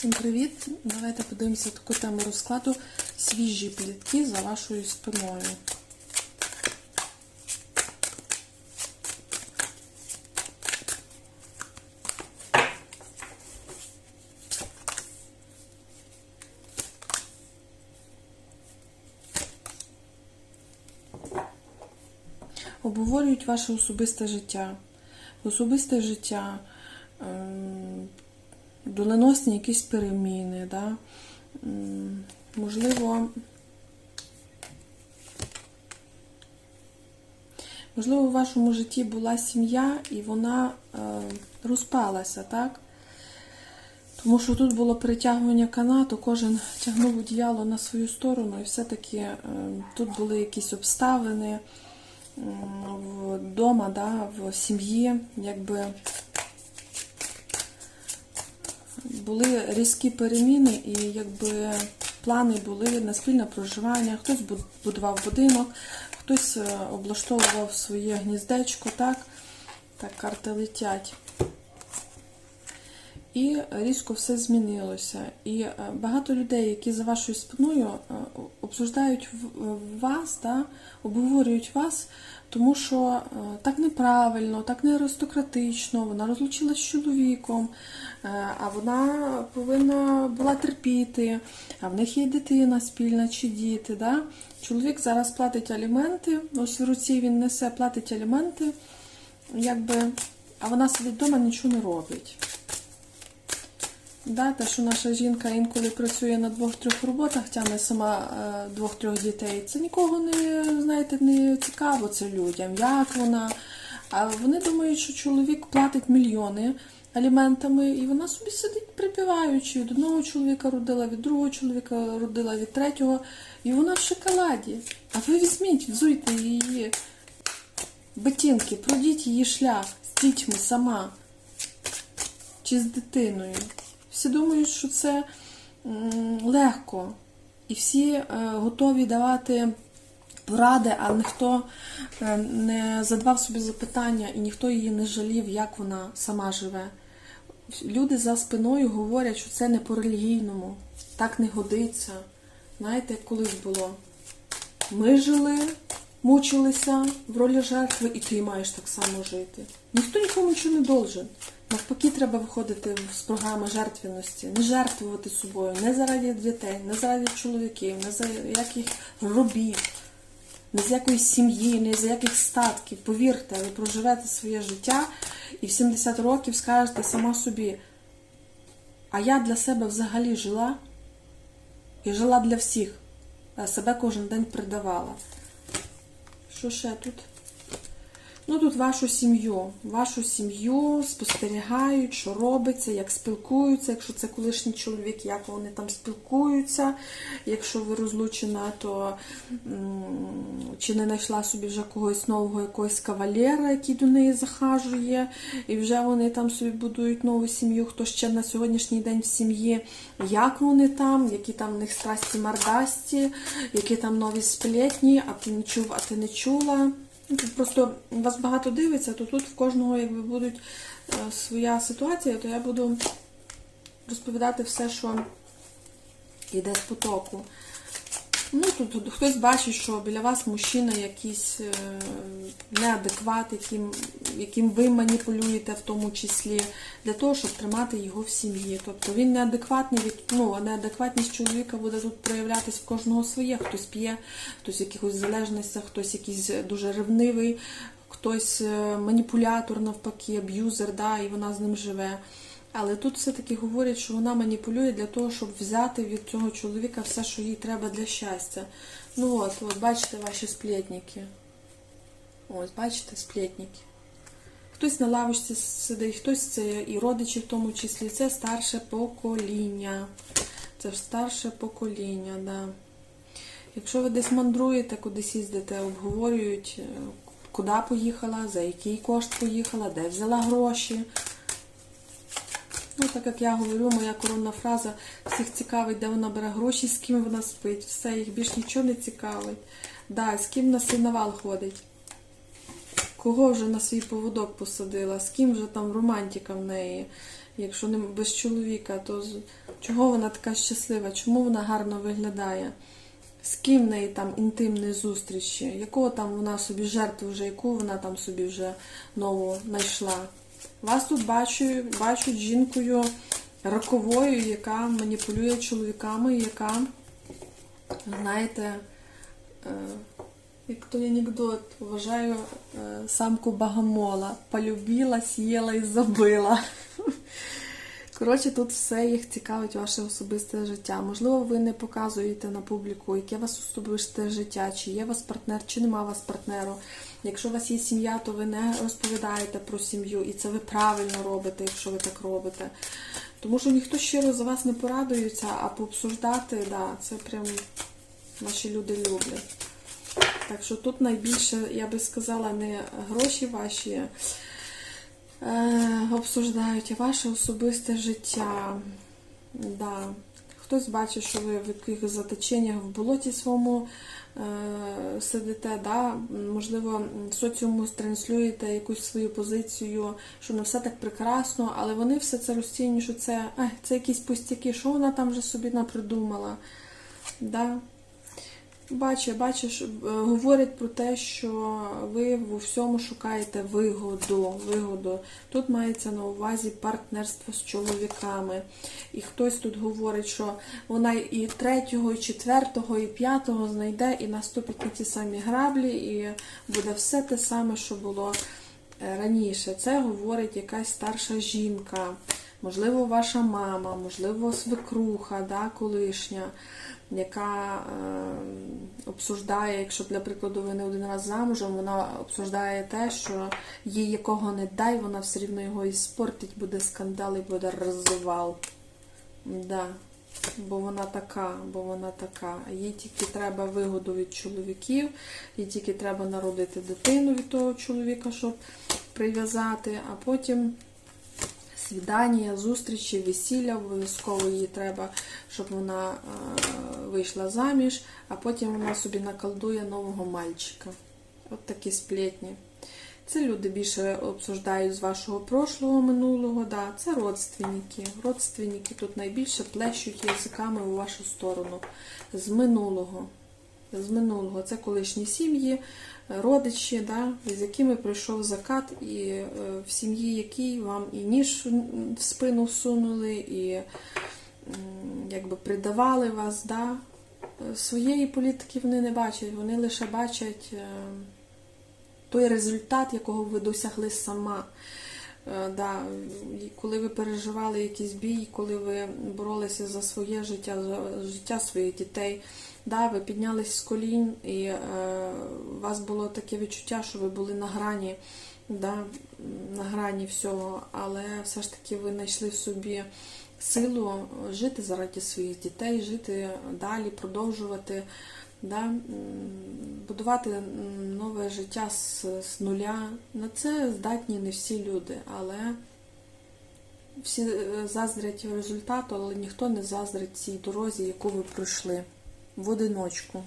Всім привіт! Давайте подивимося таку тему розкладу свіжі плітки за вашою спиною. Обговорюють ваше особисте життя. Особисте життя. Доленосні якісь переміни, да? Можливо, можливо, в вашому житті була сім'я і вона е, розпалася, так? Тому що тут було притягування канату, кожен тягнув одіяло на свою сторону, і все-таки е, тут були якісь обставини вдома, да, в сім'ї, якби були різкі переміни, і якби плани були на спільне проживання. Хтось будував будинок, хтось е, облаштовував своє гніздечко, так, так карти летять. І різко все змінилося. І е, багато людей, які за вашою спиною е, обсуждають вас, да, обговорюють вас, тому що е, так неправильно, так не аристократично, вона розлучилась з чоловіком, а вона повинна була терпіти, а в них є дитина спільна чи діти. Да? Чоловік зараз платить аліменти, ось в руці він несе, платить аліменти, якби, а вона сидить вдома, нічого не робить. Да, те, що наша жінка інколи працює на двох-трьох роботах, тягне сама е, двох-трьох дітей. Це нікого не знаєте, не цікаво це людям, як вона. А вони думають, що чоловік платить мільйони аліментами, і вона собі сидить припіваючи. Від одного чоловіка родила, від другого чоловіка родила, від третього, і вона в шоколаді. А ви візьміть, взуйте її ботинки, пройдіть її шлях з дітьми сама чи з дитиною. Всі думають, що це легко. І всі е, готові давати поради, а ніхто е, не задавав собі запитання і ніхто її не жалів, як вона сама живе. Люди за спиною говорять, що це не по-релігійному, так не годиться. Знаєте, як колись було. Ми жили, мучилися в ролі жертви, і ти маєш так само жити. Ніхто нікому нічого не должен. Навпаки, треба виходити з програми жертвеності, не жертвувати собою, не заради дітей, не заради чоловіків, не за яких робіт, не з якоїсь сім'ї, не з яких статків. Повірте, ви проживете своє життя і в 70 років скажете сама собі, а я для себе взагалі жила і жила для всіх, а себе кожен день придавала. Що ще тут? Ну, тут вашу сім'ю. Вашу сім'ю спостерігають, що робиться, як спілкуються. Якщо це колишній чоловік, як вони там спілкуються. Якщо ви розлучена, то чи не знайшла собі вже когось нового якогось кавалера, який до неї захажує, і вже вони там собі будують нову сім'ю, хто ще на сьогоднішній день в сім'ї, як вони там, які там в них страсті мардасті, які там нові сплетні, а ти не чув, а ти не чула. Тут просто вас багато дивиться, то тут в кожного якби будуть е, своя ситуація, то я буду розповідати все, що йде з потоку. Ну, тут, хтось бачить, що біля вас мужчина якийсь е, неадекват, яким, яким ви маніпулюєте в тому числі, для того, щоб тримати його в сім'ї. Тобто він неадекватний, від- ну, неадекватність чоловіка буде тут проявлятись в кожного своє. Хтось п'є, хтось в якихось залежностях, хтось якийсь дуже ревнивий, хтось е, маніпулятор, навпаки, аб'юзер, да, і вона з ним живе. Але тут все-таки говорять, що вона маніпулює для того, щоб взяти від цього чоловіка все, що їй треба для щастя. Ну от, от бачите ваші сплетники. Ось, бачите, сплетники. Хтось на лавочці сидить, хтось це і родичі в тому числі. Це старше покоління. Це старше покоління, да. Якщо ви десь мандруєте, кудись їздите, обговорюють, куди поїхала, за який кошт поїхала, де взяла гроші. Ну, так як я говорю, моя коронна фраза всіх цікавить, де вона бере гроші, з ким вона спить. Все, їх більш нічого не цікавить. Да, з ким на синавал ходить. Кого вже на свій поводок посадила, з ким вже там романтика в неї. Якщо не без чоловіка, то чого вона така щаслива? Чому вона гарно виглядає? З ким в неї там інтимні зустрічі? Якого там вона собі жертву вже, яку вона там собі вже нову знайшла? Вас тут бачу, бачу жінкою роковою, яка маніпулює чоловіками, яка, знаєте, е, як той анекдот, вважаю е, самку богомола. Полюбила, сіла і забила. Коротше, тут все їх цікавить ваше особисте життя. Можливо, ви не показуєте на публіку, яке у вас особисте життя, чи є у вас партнер, чи нема у вас партнеру. Якщо у вас є сім'я, то ви не розповідаєте про сім'ю, і це ви правильно робите, якщо ви так робите. Тому що ніхто щиро за вас не порадується, а пообсуждати, да, це прям наші люди люблять. Так що тут найбільше, я би сказала, не гроші ваші обсуждають, ваше особисте життя. Да. Хтось бачить, що ви в якихось заточеннях в болоті своєму е, сидите, да? можливо, соціуму транслюєте якусь свою позицію, що не все так прекрасно, але вони все це розцінюють, що це, ай, це якісь пустяки, що вона там вже собі напридумала. Да? Бачу, бачиш, е, говорять про те, що ви в всьому шукаєте вигоду. вигоду. Тут мається на увазі партнерство з чоловіками. І хтось тут говорить, що вона і третього, і четвертого, і п'ятого знайде і наступить на ті самі граблі, і буде все те саме, що було е, раніше. Це говорить якась старша жінка, можливо, ваша мама, можливо, свекруха, да, колишня яка е, обсуждає, якщо, для прикладу, ви не один раз замужем, вона обсуждає те, що їй якого не дай, вона все рівно його і спортить, буде скандал і буде розвивал. Да. Бо вона така, бо вона така. Їй тільки треба вигоду від чоловіків, їй тільки треба народити дитину від того чоловіка, щоб прив'язати, а потім свідання, зустрічі, весілля, обов'язково їй треба, щоб вона е, вийшла заміж, а потім вона собі наколдує нового мальчика. От такі сплетні. Це люди більше обсуждають з вашого прошлого, минулого, да, це родственники. Родственники тут найбільше плещуть язиками у вашу сторону. З минулого. З минулого. Це колишні сім'ї, родичі, да, з якими прийшов закат, і е, в сім'ї якій вам і ніж в спину всунули, і якби придавали вас. Да. Своєї політики вони не бачать, вони лише бачать е, той результат, якого ви досягли сама. Е, Да, коли ви переживали якийсь бій, коли ви боролися за своє життя, за життя своїх дітей, да, ви піднялись з колін, і е, у вас було таке відчуття, що ви були на грані, да, на грані всього, але все ж таки ви знайшли в собі силу жити заради своїх дітей, жити далі, продовжувати. Да, будувати нове життя з, з нуля. На це здатні не всі люди, але всі е, заздрять результату, але ніхто не заздрить цій дорозі, яку ви пройшли в одиночку.